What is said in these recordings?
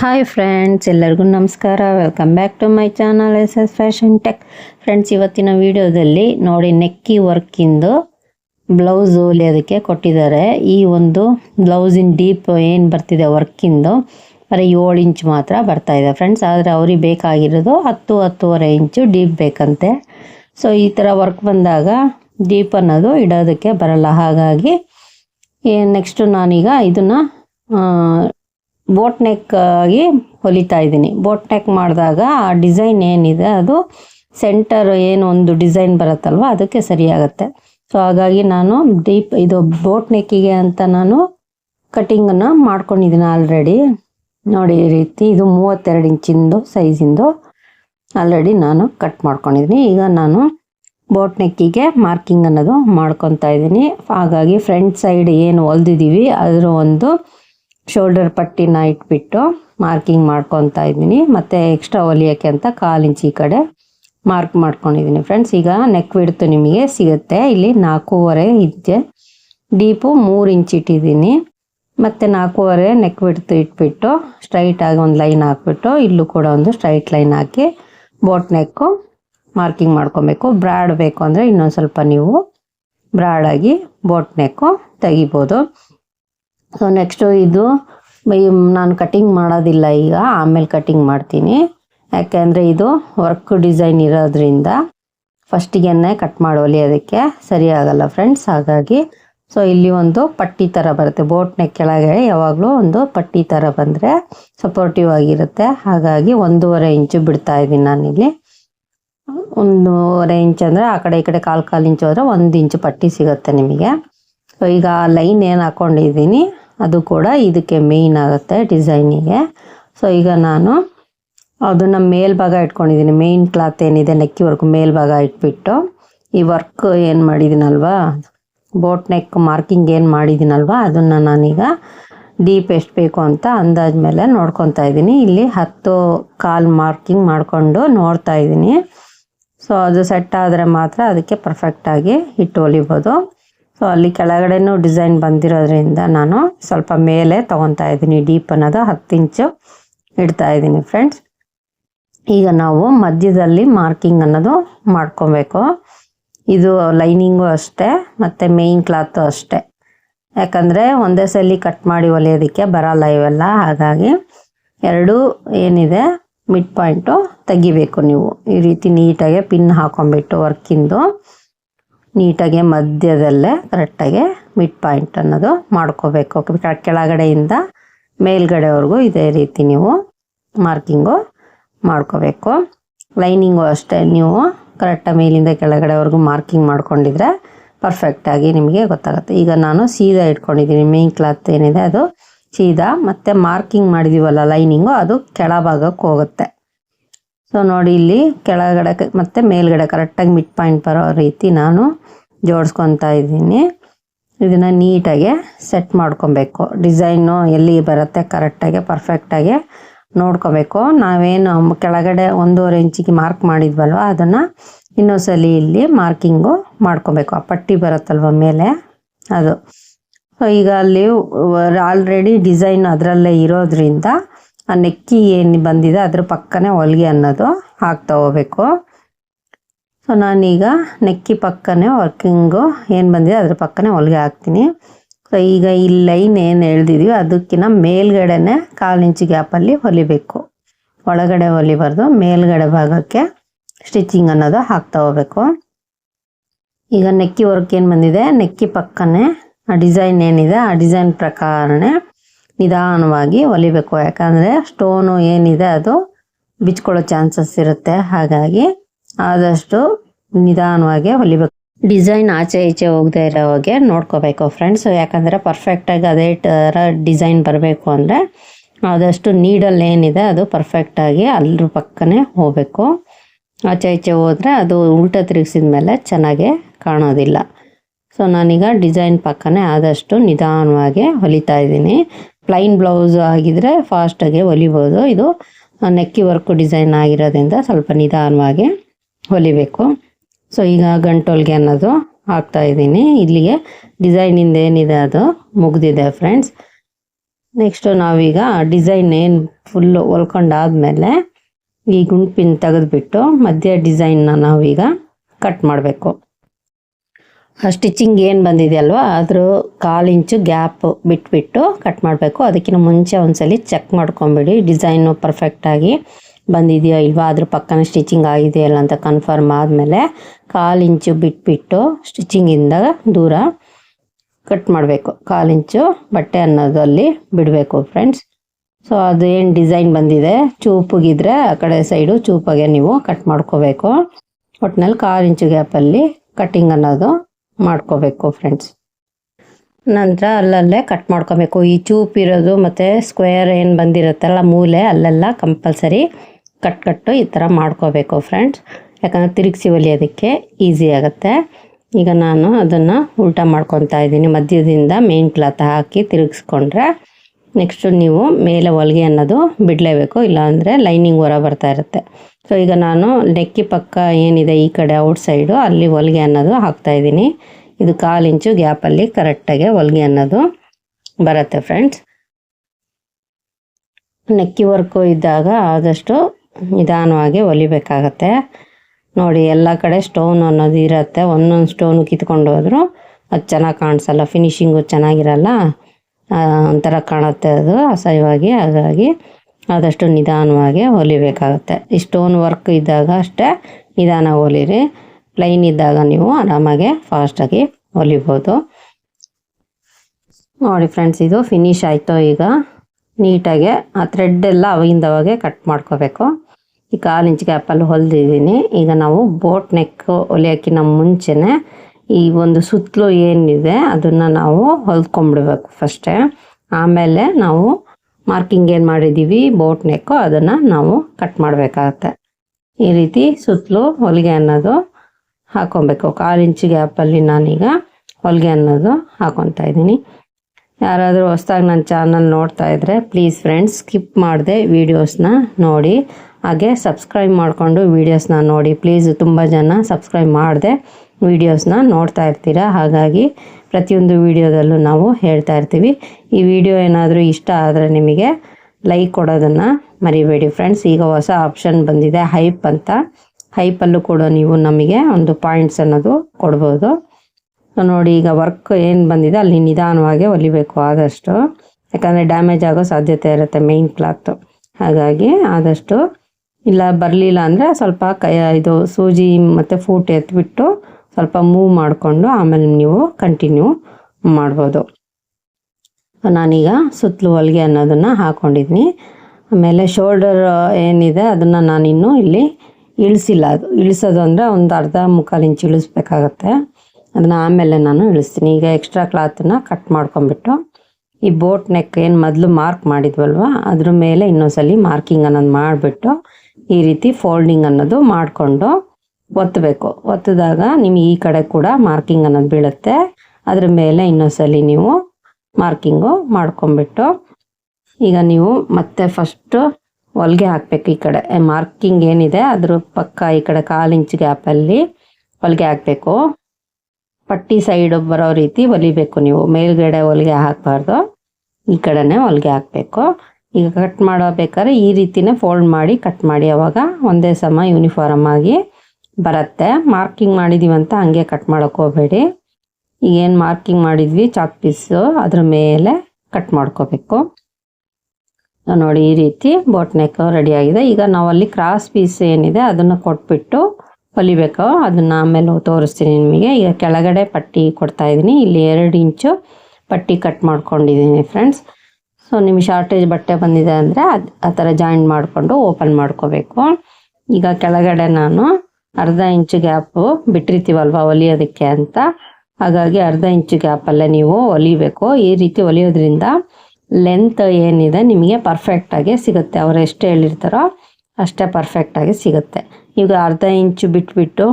Hi friends ಎಲ್ಲರಿಗೂ ನಮಸ್ಕಾರ. Welcome back to my channel S S fashion tech friends ಇವತ್ತಿನ ವಿಡಿಯೋದಲ್ಲಿ ನೋಡಿ ನೆಕ್ಕಿ ವರ್ಕಿಂದು ಬ್ಲೌಸ್ ಹೊಲಿಯೋದಕ್ಕೆ ಕೊಟ್ಟಿದ್ದಾರೆ. ಈ ಒಂದು ಬ್ಲೌಸಿನ ಡೀಪ್ ಏನು ಬರ್ತಿದೆ ವರ್ಕಿಂದು ಬರೀ ಏಳು ಇಂಚ್ ಮಾತ್ರ ಬರ್ತಾ ಇದೆ ಫ್ರೆಂಡ್ಸ್ ಆದರೆ ಅವ್ರಿಗೆ ಬೇಕಾಗಿರೋದು ಹತ್ತು, ಹತ್ತುವರೆ ಇಂಚು ಡೀಪ್ ಬೇಕಂತೆ. ಸೊ ಈ ಥರ ವರ್ಕ್ ಬಂದಾಗ ಡೀಪ್ ಅನ್ನೋದು ಇಡೋದಕ್ಕೆ ಬರಲ್ಲ. ಹಾಗಾಗಿ ನೆಕ್ಸ್ಟು ನಾನೀಗ ಇದನ್ನು ಬೋಟ್ ನೆಕ್ ಆಗಿ ಹೊಲಿತಾ ಇದ್ದೀನಿ. ಬೋಟ್ ನೆಕ್ ಮಾಡಿದಾಗ ಆ ಡಿಸೈನ್ ಏನಿದೆ, ಅದು ಸೆಂಟರ್ ಏನು ಒಂದು ಡಿಸೈನ್ ಬರುತ್ತಲ್ವ, ಅದಕ್ಕೆ ಸರಿಯಾಗತ್ತೆ. ಸೊ ಹಾಗಾಗಿ ನಾನು ಡೀಪ್ ಇದು ಬೋಟ್ ನೆಕ್ಕಿಗೆ ಅಂತ ನಾನು ಕಟಿಂಗನ್ನು ಮಾಡ್ಕೊಂಡಿದ್ದೀನಿ ಆಲ್ರೆಡಿ ನೋಡಿ, ಈ ರೀತಿ ಇದು ಮೂವತ್ತೆರಡು ಇಂಚಿಂದು ಸೈಜಿಂದು ಆಲ್ರೆಡಿ ನಾನು ಕಟ್ ಮಾಡ್ಕೊಂಡಿದ್ದೀನಿ. ಈಗ ನಾನು ಬೋಟ್ ನೆಕ್ಕಿಗೆ ಮಾರ್ಕಿಂಗ್ ಅನ್ನೋದು ಮಾಡ್ಕೊತಾ ಇದ್ದೀನಿ. ಹಾಗಾಗಿ ಫ್ರಂಟ್ ಸೈಡ್ ಏನು ಹೊಲ್ದಿದ್ದೀವಿ, ಅದರ ಒಂದು ಶೋಲ್ಡರ್ ಪಟ್ಟಿನ ಇಟ್ಬಿಟ್ಟು ಮಾರ್ಕಿಂಗ್ ಮಾಡ್ಕೊತಾ ಇದ್ದೀನಿ. ಮತ್ತು ಎಕ್ಸ್ಟ್ರಾ ಹೊಲಿಯೋಕ್ಕೆ ಅಂತ ಕಾಲು ಇಂಚ್ ಈ ಕಡೆ ಮಾರ್ಕ್ ಮಾಡ್ಕೊಂಡಿದ್ದೀನಿ ಫ್ರೆಂಡ್ಸ್ ಈಗ ನೆಕ್ ಬಿಡ್ತು ನಿಮಗೆ ಸಿಗುತ್ತೆ. ಇಲ್ಲಿ ನಾಲ್ಕೂವರೆ ಇಂಚೆ ಡೀಪು ಮೂರು ಇಂಚ್ ಇಟ್ಟಿದ್ದೀನಿ. ಮತ್ತು ನಾಲ್ಕೂವರೆ ನೆಕ್ ಬಿಡ್ತು ಇಟ್ಬಿಟ್ಟು ಸ್ಟ್ರೈಟಾಗಿ ಒಂದು ಲೈನ್ ಹಾಕ್ಬಿಟ್ಟು ಇಲ್ಲೂ ಕೂಡ ಒಂದು ಸ್ಟ್ರೈಟ್ ಲೈನ್ ಹಾಕಿ ಬೋಟ್ ನೆಕ್ಕು ಮಾರ್ಕಿಂಗ್ ಮಾಡ್ಕೊಬೇಕು. ಬ್ರಾಡ್ ಬೇಕು ಅಂದರೆ ಇನ್ನೊಂದು ಸ್ವಲ್ಪ ನೀವು ಬ್ರಾಡಾಗಿ ಬೋಟ್ ನೆಕ್ಕು ತೆಗಿಬೋದು. ಸೊ ನೆಕ್ಸ್ಟು ಇದು ನಾನು ಕಟಿಂಗ್ ಮಾಡೋದಿಲ್ಲ ಈಗ, ಆಮೇಲೆ ಕಟಿಂಗ್ ಮಾಡ್ತೀನಿ. ಯಾಕೆಂದರೆ ಇದು ವರ್ಕ್ ಡಿಸೈನ್ ಇರೋದ್ರಿಂದ ಫಸ್ಟಿಗೆನೆ ಕಟ್ ಮಾಡೋಲಿ ಅದಕ್ಕೆ ಸರಿ ಫ್ರೆಂಡ್ಸ್ ಹಾಗಾಗಿ. ಸೊ ಇಲ್ಲಿ ಒಂದು ಪಟ್ಟಿ ಥರ ಬರುತ್ತೆ. ಬೋಟ್ನ ಕೆಳಗೆ ಯಾವಾಗಲೂ ಒಂದು ಪಟ್ಟಿ ಥರ ಬಂದರೆ ಸಪೋರ್ಟಿವ್ ಆಗಿರುತ್ತೆ. ಹಾಗಾಗಿ ಒಂದೂವರೆ ಇಂಚು ಬಿಡ್ತಾ ಇದ್ದೀನಿ ನಾನಿಲ್ಲಿ ಒಂದೂವರೆ ಇಂಚ್ ಅಂದರೆ ಆ ಕಡೆ ಈ ಕಡೆ ಕಾಲು ಕಾಲು ಇಂಚು ಹೋದರೆ ಒಂದು ಇಂಚು ಪಟ್ಟಿ ಸಿಗುತ್ತೆ ನಿಮಗೆ. ಸೊ ಈಗ ಲೈನ್ ಏನು ಹಾಕ್ಕೊಂಡಿದ್ದೀನಿ ಅದು ಕೂಡ ಇದಕ್ಕೆ ಮೇಯ್ನ್ ಆಗುತ್ತೆ ಡಿಸೈನಿಗೆ ಸೊ ಈಗ ನಾನು ಅದನ್ನು ಮೇಲ್ಭಾಗ ಇಟ್ಕೊಂಡಿದ್ದೀನಿ. ಮೇಯ್ನ್ ಕ್ಲಾತ್ ಏನಿದೆ ನೆಕ್ಕಿವರೆಗೂ ಮೇಲ್ಭಾಗ ಇಟ್ಬಿಟ್ಟು, ಈ ವರ್ಕ್ ಏನು ಮಾಡಿದ್ದೀನಲ್ವಾ? ಬೋಟ್ ನೆಕ್ ಮಾರ್ಕಿಂಗ್ ಏನು ಮಾಡಿದ್ದೀನಲ್ವಾ? ಅದನ್ನು ನಾನೀಗ ಡೀಪ್ ಎಷ್ಟು ಬೇಕು ಅಂತ ಅಂದಾಜ ಮೇಲೆ ನೋಡ್ಕೊತಾ ಇದ್ದೀನಿ. ಇಲ್ಲಿ ಹತ್ತು ಕಾಲ್ ಮಾರ್ಕಿಂಗ್ ಮಾಡಿಕೊಂಡು ನೋಡ್ತಾ ಇದ್ದೀನಿ. ಸೊ ಅದು ಸೆಟ್ ಆದರೆ ಮಾತ್ರ ಅದಕ್ಕೆ ಪರ್ಫೆಕ್ಟಾಗಿ ಇಟ್ಟು ಹೊಲಿಬೋದು. ಸೊ ಅಲ್ಲಿ ಕೆಳಗಡೆನೂ ಡಿಸೈನ್ ಬಂದಿರೋದ್ರಿಂದ ನಾನು ಸ್ವಲ್ಪ ಮೇಲೆ ತೊಗೊತಾ ಇದ್ದೀನಿ, ಡೀಪ್ ಅನ್ನೋದು ಹತ್ತು ಇಂಚು ಇಡ್ತಾ ಇದ್ದೀನಿ ಫ್ರೆಂಡ್ಸ್. ಈಗ ನಾವು ಮಧ್ಯದಲ್ಲಿ ಮಾರ್ಕಿಂಗ್ ಅನ್ನೋದು ಮಾಡ್ಕೊಬೇಕು. ಇದು ಲೈನಿಂಗು ಅಷ್ಟೇ, ಮತ್ತು ಮೇಯ್ನ್ ಕ್ಲಾತು ಅಷ್ಟೇ. ಯಾಕಂದರೆ ಒಂದೇ ಸಲ ಕಟ್ ಮಾಡಿ ಹೊಲಿಯೋದಕ್ಕೆ ಬರಲ್ಲ ಇವೆಲ್ಲ. ಹಾಗಾಗಿ ಎರಡು ಏನಿದೆ, ಮಿಡ್ ಪಾಯಿಂಟು ತೆಗಿಬೇಕು ನೀವು. ಈ ರೀತಿ ನೀಟಾಗಿ ಪಿನ್ ಹಾಕೊಂಡ್ಬಿಟ್ಟು ವರ್ಕಿಂದು. ನೀಟಾಗಿ ಮಧ್ಯದಲ್ಲೇ ಕರೆಕ್ಟಾಗಿ ಮಿಡ್ ಪಾಯಿಂಟ್ ಅನ್ನೋದು ಮಾಡ್ಕೋಬೇಕು. ಕೆಳಗಡೆಯಿಂದ ಮೇಲ್ಗಡೆವರೆಗೂ ಇದೇ ರೀತಿ ನೀವು ಮಾರ್ಕಿಂಗು ಮಾಡ್ಕೋಬೇಕು. ಲೈನಿಂಗು ಅಷ್ಟೇ, ನೀವು ಕರೆಕ್ಟಾಗಿ ಮೇಲಿಂದ ಕೆಳಗಡೆವರೆಗೂ ಮಾರ್ಕಿಂಗ್ ಮಾಡ್ಕೊಂಡಿದ್ರೆ ಪರ್ಫೆಕ್ಟಾಗಿ ನಿಮಗೆ ಗೊತ್ತಾಗುತ್ತೆ. ಈಗ ನಾನು ಸೀದಾ ಇಟ್ಕೊಂಡಿದ್ದೀನಿ ಮೇನ್ ಕ್ಲಾತ್ ಏನಿದೆ ಅದು ಸೀದಾ. ಮತ್ತು ಮಾರ್ಕಿಂಗ್ ಮಾಡಿದ್ದೀವಲ್ಲ ಲೈನಿಂಗು, ಅದು ಕೆಳಭಾಗಕ್ಕೆ ಹೋಗುತ್ತೆ. ಸೊ ನೋಡಿ ಇಲ್ಲಿ ಕೆಳಗಡೆ ಮತ್ತೆ ಮೇಲ್ಗಡೆ ಕರೆಕ್ಟಾಗಿ ಮಿಡ್ ಪಾಯಿಂಟ್ ಬರೋ ರೀತಿ ನಾನು ಜೋಡಿಸ್ಕೊತಾ ಇದ್ದೀನಿ. ಇದನ್ನು ನೀಟಾಗಿ ಸೆಟ್ ಮಾಡ್ಕೊಬೇಕು. ಡಿಸೈನು ಎಲ್ಲಿ ಬರುತ್ತೆ ಕರೆಕ್ಟಾಗಿ ಪರ್ಫೆಕ್ಟಾಗಿ ನೋಡ್ಕೋಬೇಕು. ನಾವೇನು ಕೆಳಗಡೆ ಒಂದೂವರೆ ಇಂಚಿಗೆ ಮಾರ್ಕ್ ಮಾಡಿದ್ವಲ್ವ, ಅದನ್ನು ಇನ್ನೊಂದ್ಸಲಿ ಇಲ್ಲಿ ಮಾರ್ಕಿಂಗು ಮಾಡ್ಕೊಬೇಕು. ಆ ಪಟ್ಟಿ ಬರುತ್ತಲ್ವ ಮೇಲೆ, ಅದು. ಸೊ ಈಗ ಅಲ್ಲಿ ಆಲ್ರೆಡಿ ಡಿಸೈನ್ ಅದರಲ್ಲೇ ಇರೋದ್ರಿಂದ ಆ ನೆಕ್ಕಿ ಏನು ಬಂದಿದೆ ಅದ್ರ ಪಕ್ಕನೇ ಹೊಲಿಗೆ ಅನ್ನೋದು ಹಾಕ್ತಾ ಹೋಗ್ಬೇಕು ಸೊ ನಾನೀಗ ನೆಕ್ಕಿ ಪಕ್ಕನೇ ವರ್ಕಿಂಗು ಏನು ಬಂದಿದೆ ಅದ್ರ ಪಕ್ಕನೇ ಹೊಲಿಗೆ ಹಾಕ್ತೀನಿ. ಸೊ ಈಗ ಈ ಲೈನ್ ಏನು ಎಳ್ದಿದೀವಿ ಅದಕ್ಕಿಂತ ಮೇಲ್ಗಡೆನೆ ಕಾಲು ಇಂಚು ಗ್ಯಾಪಲ್ಲಿ ಹೊಲಿಬೇಕು. ಒಳಗಡೆ ಹೊಲಿಬಾರ್ದು, ಮೇಲ್ಗಡೆ ಭಾಗಕ್ಕೆ ಸ್ಟಿಚಿಂಗ್ ಅನ್ನೋದು ಹಾಕ್ತಾ ಹೋಗ್ಬೇಕು ಈಗ ನೆಕ್ಕಿ ವರ್ಕ್ ಏನು ಬಂದಿದೆ, ನೆಕ್ಕಿ ಪಕ್ಕನೇ ಆ ಡಿಸೈನ್ ಏನಿದೆ, ಆ ಡಿಸೈನ್ ಪ್ರಕಾರನೇ ನಿಧಾನವಾಗಿ ಹೊಲಿಬೇಕು ಯಾಕಂದರೆ ಸ್ಟೋನು ಏನಿದೆ ಅದು ಬಿಚ್ಕೊಳ್ಳೋ ಚಾನ್ಸಸ್ ಇರುತ್ತೆ. ಹಾಗಾಗಿ ಆದಷ್ಟು ನಿಧಾನವಾಗಿ ಹೊಲಿಬೇಕು ಡಿಸೈನ್ ಆಚೆ ಈಚೆ ಹೋಗದೆ ಇರೋ ಹಾಗೆ ನೋಡ್ಕೋಬೇಕು ಫ್ರೆಂಡ್ಸ್ ಯಾಕಂದರೆ ಪರ್ಫೆಕ್ಟಾಗಿ ಅದೇ ಥರ ಡಿಸೈನ್ ಬರಬೇಕು ಅಂದರೆ ಆದಷ್ಟು ನೀಡಲ್ ಏನಿದೆ ಅದು ಪರ್ಫೆಕ್ಟಾಗಿ ಅಲ್ಲರ ಪಕ್ಕನೇ ಹೋಗಬೇಕು. ಆಚೆ ಈಚೆ ಹೋದರೆ ಅದು ಉಲ್ಟ ತಿರುಗಿಸಿದ ಮೇಲೆ ಚೆನ್ನಾಗೆ ಕಾಣೋದಿಲ್ಲ. ಸೊ ನಾನೀಗ ಡಿಸೈನ್ ಪಕ್ಕನೇ ಆದಷ್ಟು ನಿಧಾನವಾಗಿ ಹೊಲಿತಾ ಇದ್ದೀನಿ. ಪ್ಲೈನ್ ಬ್ಲೌಸ್ ಆಗಿದ್ರೆ ಫಾಸ್ಟಾಗೆ ಹೊಲಿಬೋದು. ಇದು ನೆಕ್ಕಿ ವರ್ಕ್ ಡಿಸೈನ್ ಆಗಿರೋದ್ರಿಂದ ಸ್ವಲ್ಪ ನಿಧಾನವಾಗಿ ಹೊಲಿಬೇಕು. ಸೊ ಈಗ ಗಂಟೊಲ್ಗೆ ಅನ್ನೋದು ಹಾಕ್ತಾ ಇದ್ದೀನಿ. ಇಲ್ಲಿಗೆ ಡಿಸೈನಿಂದ ಏನಿದೆ ಅದು ಮುಗ್ದಿದೆ ಫ್ರೆಂಡ್ಸ್ ನೆಕ್ಸ್ಟು ನಾವೀಗ ಡಿಸೈನ್ ಏನು ಫುಲ್ಲು ಹೊಲ್ಕೊಂಡಾದ್ಮೇಲೆ ಈ ಗುಂಪಿನ ತೆಗೆದ್ಬಿಟ್ಟು ಮಧ್ಯ ಡಿಸೈನ್ನ ನಾವೀಗ ಕಟ್ ಮಾಡಬೇಕು. ಸ್ಟಿಚಿಂಗ್ ಏನು ಬಂದಿದೆ ಅಲ್ವಾ ಅದ್ರ ಕಾಲು ಇಂಚು ಗ್ಯಾಪ್ ಬಿಟ್ಬಿಟ್ಟು ಕಟ್ ಮಾಡಬೇಕು. ಅದಕ್ಕಿಂತ ಮುಂಚೆ ಒಂದ್ಸಲಿ ಚೆಕ್ ಮಾಡ್ಕೊಂಬಿಡಿ. ಡಿಸೈನು ಪರ್ಫೆಕ್ಟಾಗಿ ಬಂದಿದೆಯೋ ಇಲ್ವಾ ಅದ್ರ ಪಕ್ಕನ ಸ್ಟಿಚಿಂಗ್ ಆಗಿದೆಯಲ್ಲ ಅಂತ ಕನ್ಫರ್ಮ್ ಆದಮೇಲೆ ಕಾಲು ಇಂಚು ಬಿಟ್ಬಿಟ್ಟು ಸ್ಟಿಚಿಂಗಿಂದ ದೂರ ಕಟ್ ಮಾಡಬೇಕು. ಕಾಲು ಇಂಚು ಬಟ್ಟೆ ಅನ್ನೋದಲ್ಲಿ ಬಿಡಬೇಕು ಫ್ರೆಂಡ್ಸ್ ಸೊ ಅದು ಏನು ಡಿಸೈನ್ ಬಂದಿದೆ, ಚೂಪಗಿದ್ರೆ ಆ ಕಡೆ ಸೈಡು ಚೂಪಾಗೆ ನೀವು ಕಟ್ ಮಾಡ್ಕೋಬೇಕು. ಒಟ್ಟಿನಲ್ಲಿ ಕಾಲು ಇಂಚು ಗ್ಯಾಪಲ್ಲಿ ಕಟ್ಟಿಂಗ್ ಅನ್ನೋದು ಮಾಡ್ಕೋಬೇಕು ಫ್ರೆಂಡ್ಸ್ ನಂತರ ಅಲ್ಲಲ್ಲೇ ಕಟ್ ಮಾಡ್ಕೋಬೇಕು. ಈ ಚೂಪ್ ಇರೋದು ಮತ್ತು ಸ್ಕ್ವೇರ್ ಏನು ಬಂದಿರುತ್ತಲ್ಲ, ಮೂಲೆ, ಅಲ್ಲೆಲ್ಲ ಕಂಪಲ್ಸರಿ ಕಟ್ ಕಟ್ಟು ಈ ಥರ ಮಾಡ್ಕೋಬೇಕು ಫ್ರೆಂಡ್ಸ್ ಯಾಕಂದರೆ ತಿರುಗಿಸಿ ಹೊಲಿಯೋದಕ್ಕೆ ಈಸಿ ಆಗುತ್ತೆ. ಈಗ ನಾನು ಅದನ್ನು ಉಲ್ಟಾ ಮಾಡ್ಕೊತಾ ಇದ್ದೀನಿ. ಮಧ್ಯದಿಂದ ಮೇನ್ ಕ್ಲಾತ್ ಹಾಕಿ ತಿರುಗಿಸ್ಕೊಂಡ್ರೆ ನೆಕ್ಸ್ಟು ನೀವು ಮೇಲೆ ಹೊಲಿಗೆ ಅನ್ನೋದು ಬಿಡಲೇಬೇಕು. ಇಲ್ಲಾಂದರೆ ಲೈನಿಂಗ್ ಹೊರ ಬರ್ತಾ ಇರುತ್ತೆ. ಸೊ ಈಗ ನಾನು ನೆಕ್ಕಿ ಪಕ್ಕ ಏನಿದೆ ಈ ಕಡೆ ಔಟ್ ಸೈಡು ಅಲ್ಲಿ ಹೊಲಿಗೆ ಅನ್ನೋದು ಹಾಕ್ತಾ ಇದ್ದೀನಿ. ಇದು ಕಾಲು ಇಂಚು ಗ್ಯಾಪಲ್ಲಿ ಕರೆಕ್ಟಾಗಿ ಹೊಲಿಗೆ ಅನ್ನೋದು ಬರುತ್ತೆ ಫ್ರೆಂಡ್ಸ್ ನೆಕ್ಕಿ ವರ್ಕು ಇದ್ದಾಗ ಆದಷ್ಟು ನಿಧಾನವಾಗಿ ಹೊಲಿಬೇಕಾಗತ್ತೆ. ನೋಡಿ, ಎಲ್ಲ ಕಡೆ ಸ್ಟೋನ್ ಅನ್ನೋದು ಇರುತ್ತೆ. ಒಂದೊಂದು ಸ್ಟೋನು ಕಿತ್ಕೊಂಡು ಹೋದ್ರು ಅದು ಚೆನ್ನಾಗಿ ಕಾಣಿಸಲ್ಲ. ಫಿನಿಶಿಂಗು ಚೆನ್ನಾಗಿರಲ್ಲ. ಒಂಥರ ಕಾಣುತ್ತೆ ಅದು. ಅಸಹ್ಯವಾಗಿ, ಹಾಗಾಗಿ ಆದಷ್ಟು ನಿಧಾನವಾಗಿ ಹೊಲಿಬೇಕಾಗುತ್ತೆ. ಈ ಸ್ಟೋನ್ ವರ್ಕ್ ಇದ್ದಾಗ ಅಷ್ಟೇ ನಿಧಾನ ಹೊಲಿರಿ. ಪ್ಲೈನ್ ಇದ್ದಾಗ ನೀವು ಆರಾಮಾಗಿ ಫಾಸ್ಟಾಗಿ ಹೊಲಿಬೋದು. ನೋಡಿ ಫ್ರೆಂಡ್ಸ್ ಇದು ಫಿನಿಶ್ ಆಯಿತು ಈಗ. ನೀಟಾಗಿ ಆ ಥ್ರೆಡ್ ಎಲ್ಲ ಅವಾಗಿಂದ ಅವಾಗೆ ಕಟ್ ಮಾಡ್ಕೋಬೇಕು. ಈ ಕಾಲು ಇಂಚ್ ಗ್ಯಾಪಲ್ಲಿ ಹೊಲ್ದಿದ್ದೀನಿ. ಈಗ ನಾವು ಬೋಟ್ ನೆಕ್ ಹೊಲಿಯೋಕ್ಕಿಂತ ಮುಂಚೆನೇ ಈ ಒಂದು ಸುತ್ತಲೂ ಏನಿದೆ ಅದನ್ನು ನಾವು ಹೊಲ್ಕೊಂಬಿಡ್ಬೇಕು ಫಸ್ಟೇ ಆಮೇಲೆ ನಾವು ಮಾರ್ಕಿಂಗ್ ಏನು ಮಾಡಿದ್ದೀವಿ ಬೋಟ್ ನೆಕ್ಕು ಅದನ್ನು ನಾವು ಕಟ್ ಮಾಡಬೇಕಾಗತ್ತೆ. ಈ ರೀತಿ ಸುತ್ತಲೂ ಹೊಲಿಗೆ ಅನ್ನೋದು ಹಾಕೊಬೇಕು. ಕಾಲು ಇಂಚು ಗ್ಯಾಪಲ್ಲಿ ನಾನೀಗ ಹೊಲಿಗೆ ಅನ್ನೋದು ಹಾಕೊತಾ ಇದ್ದೀನಿ. ಯಾರಾದರೂ ಹೊಸ್ದಾಗಿ ನನ್ನ ಚಾನಲ್ ನೋಡ್ತಾ ಇದ್ದರೆ ಪ್ಲೀಸ್ ಫ್ರೆಂಡ್ಸ್ ಸ್ಕಿಪ್ ಮಾಡಿದೆ ವೀಡಿಯೋಸ್ನ ನೋಡಿ. ಹಾಗೆ ಸಬ್ಸ್ಕ್ರೈಬ್ ಮಾಡಿಕೊಂಡು ವೀಡಿಯೋಸ್ನ ನೋಡಿ. ಪ್ಲೀಸ್ ತುಂಬ ಜನ ಸಬ್ಸ್ಕ್ರೈಬ್ ಮಾಡದೆ. ವೀಡಿಯೋಸ್ನ ನೋಡ್ತಾ ಇರ್ತೀರ? ಹಾಗಾಗಿ ಪ್ರತಿಯೊಂದು ವಿಡಿಯೋದಲ್ಲೂ ನಾವು ಹೇಳ್ತಾ ಇರ್ತೀವಿ. ಈ ವಿಡಿಯೋ ಏನಾದರೂ ಇಷ್ಟ ಆದರೆ ನಿಮಗೆ ಲೈಕ್ ಕೊಡೋದನ್ನು ಮರಿಬೇಡಿ ಫ್ರೆಂಡ್ಸ್ ಈಗ ಹೊಸ ಆಪ್ಷನ್ ಬಂದಿದೆ ಹೈಪ್ ಅಂತ. ಹೈಪಲ್ಲೂ ಕೂಡ ನೀವು ನಮಗೆ ಒಂದು ಪಾಯಿಂಟ್ಸ್ ಅನ್ನೋದು ಕೊಡ್ಬೋದು. ನೋಡಿ, ಈಗ ವರ್ಕ್ ಏನು ಬಂದಿದೆ, ಅಲ್ಲಿ ನಿಧಾನವಾಗಿ ಹೊಲಿಬೇಕು ಆದಷ್ಟು. ಯಾಕಂದರೆ ಡ್ಯಾಮೇಜ್ ಆಗೋ ಸಾಧ್ಯತೆ ಇರುತ್ತೆ ಮೇಯ್ನ್ ಕ್ಲಾತು ಹಾಗಾಗಿ ಆದಷ್ಟು ಇಲ್ಲ, ಬರಲಿಲ್ಲ ಅಂದರೆ ಸ್ವಲ್ಪ ಕೈ, ಇದು ಸೂಜಿ ಮತ್ತು ಫೂಟ್ ಎತ್ಬಿಟ್ಟು ಸ್ವಲ್ಪ ಮೂವ್ ಮಾಡಿಕೊಂಡು ಆಮೇಲೆ ನೀವು ಕಂಟಿನ್ಯೂ ಮಾಡ್ಬೋದು. ನಾನೀಗ ಸುತ್ತಲೂ ಹೊಲಿಗೆ ಅನ್ನೋದನ್ನು ಹಾಕ್ಕೊಂಡಿದ್ದೀನಿ ಆಮೇಲೆ ಶೋಲ್ಡರ್ ಏನಿದೆ ಅದನ್ನು ನಾನಿನ್ನೂ ಇಲ್ಲಿ ಇಳಿಸಿಲ್ಲ. ಅದು ಇಳಿಸೋದು ಅಂದರೆ ಒಂದು ಅರ್ಧ ಮುಕ್ಕಾಲು ಇಂಚ್ ಇಳಿಸ್ಬೇಕಾಗತ್ತೆ. ಅದನ್ನು ಆಮೇಲೆ ನಾನು ಇಳಿಸ್ತೀನಿ. ಈಗ ಎಕ್ಸ್ಟ್ರಾ ಕ್ಲಾತನ್ನು ಕಟ್ ಮಾಡ್ಕೊಂಬಿಟ್ಟು ಈ ಬೋಟ್ ನೆಕ್ ಏನು ಮೊದಲು ಮಾರ್ಕ್ ಮಾಡಿದ್ವಲ್ವ, ಅದ್ರ ಮೇಲೆ ಇನ್ನೊಂದ್ಸಲಿ ಮಾರ್ಕಿಂಗ್ ಅನ್ನೋದು ಮಾಡಿಬಿಟ್ಟು ಈ ರೀತಿ ಫೋಲ್ಡಿಂಗ್ ಅನ್ನೋದು ಮಾಡಿಕೊಂಡು ಒತ್ತಬೇಕು. ಒತ್ತಿದಾಗ ನಿಮ್ಗೆ ಈ ಕಡೆ ಕೂಡ ಮಾರ್ಕಿಂಗ್ ಅನ್ನೋದು ಬೀಳುತ್ತೆ. ಅದ್ರ ಮೇಲೆ ಇನ್ನೊಂದ್ಸಲಿ ನೀವು ಮಾರ್ಕಿಂಗು ಮಾಡ್ಕೊಂಬಿಟ್ಟು ಈಗ ನೀವು ಮತ್ತೆ ಫಸ್ಟು ಹೊಲಿಗೆ ಹಾಕಬೇಕು ಈ ಕಡೆ. ಮಾರ್ಕಿಂಗ್ ಏನಿದೆ, ಅದ್ರ ಪಕ್ಕ ಈ ಕಡೆ ಕಾಲು ಇಂಚ್ ಗ್ಯಾಪಲ್ಲಿ ಹೊಲಿಗೆ ಹಾಕಬೇಕು. ಪಟ್ಟಿ ಸೈಡ್ ಬರೋ ರೀತಿ ಹೊಲಿಬೇಕು ನೀವು. ಮೇಲ್ಗಡೆ ಹೊಲಿಗೆ ಹಾಕಬಾರ್ದು. ಈ ಕಡೆನೇ ಹೊಲಿಗೆ ಹಾಕಬೇಕು. ಈಗ ಕಟ್ ಮಾಡಬೇಕಾದ್ರೆ ಈ ರೀತಿನೇ ಫೋಲ್ಡ್ ಮಾಡಿ ಕಟ್ ಮಾಡಿ. ಅವಾಗ ಒಂದೇ ಸಮ ಯೂನಿಫಾರ್ಮ್ ಆಗಿ ಬರುತ್ತೆ. ಮಾರ್ಕಿಂಗ್ ಮಾಡಿದೀವಂತ ಹಂಗೆ ಕಟ್ ಮಾಡ್ಕೋಬೇಡಿ ಏನು ಮಾರ್ಕಿಂಗ್ ಮಾಡಿದ್ವಿ? ಚಾಕ್ ಪೀಸು ಅದ್ರ ಮೇಲೆ ಕಟ್ ಮಾಡ್ಕೋಬೇಕು. ನೋಡಿ ಈ ರೀತಿ ಬೋಟ್ ನೆಕ್ ರೆಡಿಯಾಗಿದೆ ಈಗ ನಾವು ಅಲ್ಲಿ ಕ್ರಾಸ್ ಪೀಸ್ ಏನಿದೆ ಅದನ್ನು ಕೊಟ್ಬಿಟ್ಟು ಹೊಲಿಬೇಕು. ಅದನ್ನ ಆಮೇಲೆ ತೋರಿಸ್ತೀನಿ ನಿಮಗೆ. ಈಗ ಕೆಳಗಡೆ ಪಟ್ಟಿ ಕೊಡ್ತಾ ಇದ್ದೀನಿ ಇಲ್ಲಿ ಎರಡು ಇಂಚು ಪಟ್ಟಿ ಕಟ್ ಮಾಡ್ಕೊಂಡಿದ್ದೀನಿ ಫ್ರೆಂಡ್ಸ್ ಸೊ ನಿಮ್ಗೆ ಶಾರ್ಟೇಜ್ ಬಟ್ಟೆ ಬಂದಿದೆ ಅಂದರೆ ಅದು ಆ ಥರ ಜಾಯಿಂಟ್ ಮಾಡಿಕೊಂಡು ಓಪನ್ ಮಾಡ್ಕೋಬೇಕು. ಈಗ ಕೆಳಗಡೆ ನಾನು ಅರ್ಧ ಇಂಚು ಗ್ಯಾಪು ಬಿಟ್ಟಿರ್ತೀವಲ್ವ ಹೊಲಿಯೋದಕ್ಕೆ ಅಂತ. ಹಾಗಾಗಿ ಅರ್ಧ ಇಂಚು ಗ್ಯಾಪಲ್ಲೇ ನೀವು ಹೊಲಿಬೇಕು ಈ ರೀತಿ ಹೊಲಿಯೋದ್ರಿಂದ ಲೆಂತ್ ಏನಿದೆ ನಿಮಗೆ ಪರ್ಫೆಕ್ಟಾಗಿ ಸಿಗುತ್ತೆ. ಅವ್ರು ಎಷ್ಟು ಹೇಳಿರ್ತಾರೋ ಅಷ್ಟೇ ಪರ್ಫೆಕ್ಟಾಗಿ ಸಿಗುತ್ತೆ. ಈಗ ಅರ್ಧ ಇಂಚು ಬಿಟ್ಬಿಟ್ಟು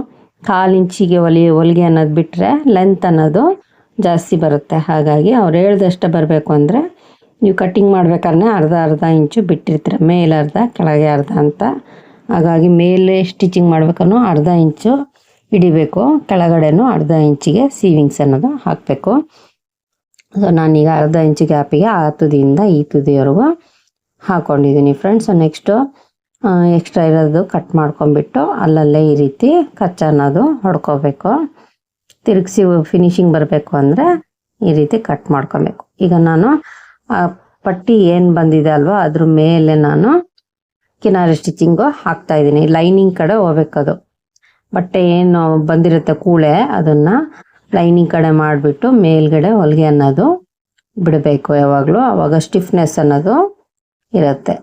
ಕಾಲು ಇಂಚಿಗೆ ಹೊಲಿ ಹೊಲಿಗೆ ಅನ್ನೋದು ಬಿಟ್ಟರೆ ಲೆಂತ್ ಅನ್ನೋದು ಜಾಸ್ತಿ ಬರುತ್ತೆ. ಹಾಗಾಗಿ ಅವ್ರು ಹೇಳ್ದಷ್ಟೇ ಬರಬೇಕು ಅಂದರೆ ನೀವು ಕಟ್ಟಿಂಗ್ ಮಾಡ್ಬೇಕಾದ್ರೆ ಅರ್ಧ ಅರ್ಧ ಇಂಚು ಬಿಟ್ಟಿರ್ತೀರ. ಮೇಲೆ ಅರ್ಧ, ಕೆಳಗೆ ಅರ್ಧ ಅಂತ ಹಾಗಾಗಿ ಮೇಲೆ ಸ್ಟಿಚಿಂಗ್ ಮಾಡಬೇಕನ್ನು ಅರ್ಧ ಇಂಚು ಹಿಡಿಬೇಕು. ಕೆಳಗಡೆನೂ ಅರ್ಧ ಇಂಚಿಗೆ ಸೀವಿಂಗ್ಸ್ ಅನ್ನೋದು ಹಾಕಬೇಕು. ಸೊ ನಾನೀಗ ಅರ್ಧ ಇಂಚು ಗ್ಯಾಪಿಗೆ ಆ ತುದಿಯಿಂದ ಈ ತುದಿಯವರೆಗೂ ಹಾಕೊಂಡಿದ್ದೀನಿ ಫ್ರೆಂಡ್ಸ್ ನೆಕ್ಸ್ಟು ಎಕ್ಸ್ಟ್ರಾ ಇರೋದು ಕಟ್ ಮಾಡ್ಕೊಂಬಿಟ್ಟು ಅಲ್ಲಲ್ಲೇ ಈ ರೀತಿ ಕಚ್ಚ ಅನ್ನೋದು ಹೊಡ್ಕೋಬೇಕು. ತಿರುಗಿಸಿ ಫಿನಿಶಿಂಗ್ ಬರಬೇಕು ಅಂದರೆ ಈ ರೀತಿ ಕಟ್ ಮಾಡ್ಕೊಬೇಕು. ಈಗ ನಾನು ಪಟ್ಟಿ ಏನು ಬಂದಿದೆ ಅಲ್ವಾ, ಅದ್ರ ಮೇಲೆ ನಾನು ಕಿನಾರಿ ಸ್ಟಿಚಿಂಗು ಹಾಕ್ತಾ ಇದ್ದೀನಿ. ಲೈನಿಂಗ್ ಕಡೆ ಹೋಗ್ಬೇಕದು. ಬಟ್ಟೆ ಏನು ಬಂದಿರುತ್ತೆ ಕೂಳೆ, ಅದನ್ನು ಲೈನಿಂಗ್ ಕಡೆ ಮಾಡಿಬಿಟ್ಟು ಮೇಲ್ಗಡೆ ಹೊಲಿಗೆ ಅನ್ನೋದು ಬಿಡಬೇಕು ಯಾವಾಗಲೂ. ಆವಾಗ ಸ್ಟಿಫ್ನೆಸ್ ಅನ್ನೋದು ಇರುತ್ತೆ.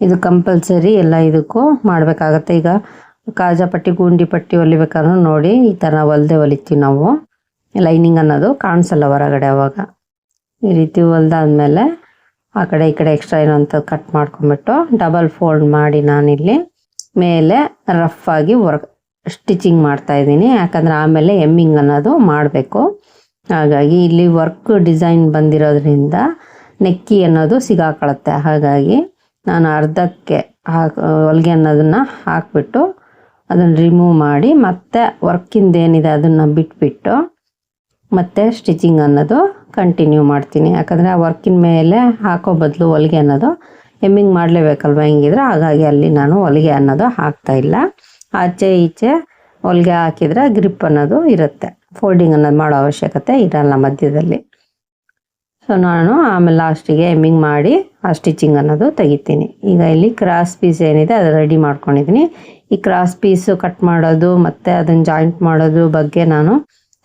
ಇದು ಕಂಪಲ್ಸರಿ ಎಲ್ಲ ಇದಕ್ಕೂ ಮಾಡಬೇಕಾಗತ್ತೆ. ಈಗ ಕಾಜಾ ಪಟ್ಟಿ, ಗುಂಡಿ ಪಟ್ಟಿ ಹೊಲಿಬೇಕಾದ್ರೂ ನೋಡಿ ಈ ಥರ ಹೊಲ್ದೆ ಹೊಲಿತೀವಿ ನಾವು. ಲೈನಿಂಗ್ ಅನ್ನೋದು ಕಾಣಿಸಲ್ಲ ಹೊರಗಡೆ ಅವಾಗ. ಈ ರೀತಿ ಹೊಲ್ದಾದ್ಮೇಲೆ ಆ ಕಡೆ ಈ ಕಡೆ ಎಕ್ಸ್ಟ್ರಾ ಇರೋಂಥ ಕಟ್ ಮಾಡ್ಕೊಂಬಿಟ್ಟು ಡಬಲ್ ಫೋಲ್ಡ್ ಮಾಡಿ ನಾನಿಲ್ಲಿ ಮೇಲೆ ರಫ್ ಆಗಿ ವರ್ಕ್ ಸ್ಟಿಚಿಂಗ್ ಮಾಡ್ತಾ ಇದ್ದೀನಿ. ಯಾಕಂದ್ರೆ ಆಮೇಲೆ ಎಮ್ಮಿಂಗ್ ಅನ್ನೋದು ಮಾಡಬೇಕು. ಹಾಗಾಗಿ ಇಲ್ಲಿ ವರ್ಕ್ ಡಿಸೈನ್ ಬಂದಿರೋದ್ರಿಂದ ನೆಕ್ಕಿ ಅನ್ನೋದು ಸಿಗಾಕೊಳ್ಳುತ್ತೆ ಹಾಗಾಗಿ ನಾನು ಅರ್ಧಕ್ಕೆ ಹಾಕಿ, ಹೊಲಿಗೆ ಅನ್ನೋದನ್ನು ಹಾಕಿಬಿಟ್ಟು ಅದನ್ನು ರಿಮೂವ್ ಮಾಡಿ ಮತ್ತೆ ವರ್ಕಿಂದ ಏನಿದೆ ಅದನ್ನು ಬಿಟ್ಬಿಟ್ಟು ಮತ್ತೆ ಸ್ಟಿಚಿಂಗ್ ಅನ್ನೋದು ಕಂಟಿನ್ಯೂ ಮಾಡ್ತೀನಿ. ಯಾಕಂದರೆ ಆ ವರ್ಕಿನ ಮೇಲೆ ಹಾಕೋ ಬದಲು ಹೊಲಿಗೆ ಅನ್ನೋದು ಹೆಮ್ಮಿಂಗ್ ಮಾಡಲೇಬೇಕಲ್ವ ಹೆಂಗಿದ್ರೆ? ಹಾಗಾಗಿ ಅಲ್ಲಿ ನಾನು ಹೊಲಿಗೆ ಅನ್ನೋದು ಹಾಕ್ತಾ ಇಲ್ಲ. ಆಚೆ ಈಚೆ ಹೊಲಿಗೆ ಹಾಕಿದರೆ ಗ್ರಿಪ್ ಅನ್ನೋದು ಇರುತ್ತೆ. ಫೋಲ್ಡಿಂಗ್ ಅನ್ನೋದು ಮಾಡೋ ಅವಶ್ಯಕತೆ ಇರಲ್ಲ ಮಧ್ಯದಲ್ಲಿ. ಸೊ ನಾನು ಆಮೇಲೆ ಲಾಸ್ಟಿಗೆ ಹೆಮ್ಮಿಂಗ್ ಮಾಡಿ ಆ ಸ್ಟಿಚಿಂಗ್ ಅನ್ನೋದು ತೆಗಿತೀನಿ. ಈಗ ಇಲ್ಲಿ ಕ್ರಾಸ್ ಪೀಸ್ ಏನಿದೆ ಅದು ರೆಡಿ ಮಾಡ್ಕೊಂಡಿದ್ದೀನಿ. ಈ ಕ್ರಾಸ್ ಪೀಸು ಕಟ್ ಮಾಡೋದು ಮತ್ತು ಅದನ್ನು ಜಾಯಿಂಟ್ ಮಾಡೋದು ಬಗ್ಗೆ ನಾನು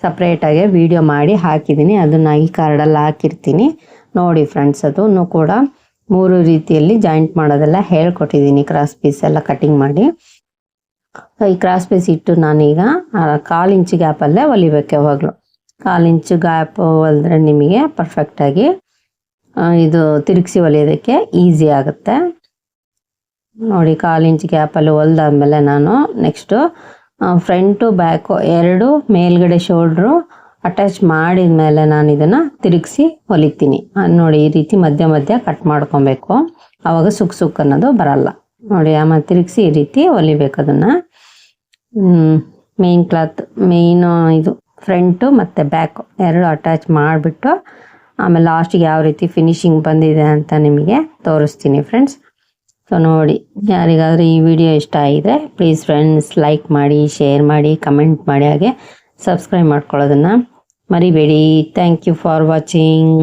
ಸಪ್ರೇಟಾಗಿ ವಿಡಿಯೋ ಮಾಡಿ ಹಾಕಿದ್ದೀನಿ ಅದನ್ನು ಈ ಕಾರ್ಡಲ್ಲಿ ಹಾಕಿರ್ತೀನಿ. ನೋಡಿ ಫ್ರೆಂಡ್ಸ್ ಅದನ್ನು ಕೂಡ ಮೂರು ರೀತಿಯಲ್ಲಿ ಜಾಯಿಂಟ್ ಮಾಡೋದೆಲ್ಲ ಹೇಳ್ಕೊಟ್ಟಿದ್ದೀನಿ ಕ್ರಾಸ್ ಪೀಸ್ ಎಲ್ಲ ಕಟಿಂಗ್ ಮಾಡಿ. ಈ ಕ್ರಾಸ್ ಪೀಸ್ ಇಟ್ಟು ನಾನೀಗ ಕಾಲು ಇಂಚು ಗ್ಯಾಪಲ್ಲೇ ಹೊಲಿಬೇಕು ಯಾವಾಗಲೂ ಕಾಲು ಇಂಚು ಗ್ಯಾಪ್ ಹೊಲಿದ್ರೆ ನಿಮಗೆ ಪರ್ಫೆಕ್ಟಾಗಿ ಇದು ತಿರುಗಿಸಿ ಹೊಲಿಯೋದಕ್ಕೆ ಈಸಿ ಆಗುತ್ತೆ. ನೋಡಿ, ಕಾಲು ಇಂಚ್ ಗ್ಯಾಪಲ್ಲಿ ಹೊಲ್ದಾದ್ಮೇಲೆ ನಾನು ನೆಕ್ಸ್ಟು ಫ್ರಂಟು ಬ್ಯಾಕು ಎರಡು, ಮೇಲ್ಗಡೆ ಶೋಲ್ಡ್ರು ಅಟ್ಯಾಚ್ ಮಾಡಿದ ಮೇಲೆ ನಾನು ಇದನ್ನು ತಿರುಗಿಸಿ ಹೊಲಿತೀನಿ. ನೋಡಿ ಈ ರೀತಿ ಮಧ್ಯ ಮಧ್ಯ ಕಟ್ ಮಾಡ್ಕೊಬೇಕು. ಆವಾಗ ಸುಕ್ ಸುಕ್ ಅನ್ನೋದು ಬರಲ್ಲ. ನೋಡಿ ಆಮೇಲೆ ತಿರುಗಿಸಿ ಈ ರೀತಿ ಹೊಲಿಬೇಕು ಅದನ್ನು. ಮೇನ್ ಕ್ಲಾತ್ ಮೇಯ್ನು ಇದು ಫ್ರಂಟು ಮತ್ತು ಬ್ಯಾಕು ಎರಡು ಅಟ್ಯಾಚ್ ಮಾಡಿಬಿಟ್ಟು ಆಮೇಲೆ ಲಾಸ್ಟಿಗೆ ಯಾವ ರೀತಿ ಫಿನಿಶಿಂಗ್ ಬಂದಿದೆ ಅಂತ ನಿಮಗೆ ತೋರಿಸ್ತೀನಿ ಫ್ರೆಂಡ್ಸ್ ಸೊ ನೋಡಿ, ಯಾರಿಗಾದರೂ ಈ ವಿಡಿಯೋ ಇಷ್ಟ ಆಗಿದ್ರೆ ಪ್ಲೀಸ್ ಫ್ರೆಂಡ್ಸ್ ಲೈಕ್ ಮಾಡಿ ಶೇರ್ ಮಾಡಿ ಕಮೆಂಟ್ ಮಾಡಿ, ಹಾಗೆ ಸಬ್ಸ್ಕ್ರೈಬ್ ಮಾಡ್ಕೊಳ್ಳೋದನ್ನು ಮರಿಬೇಡಿ. Thank you for watching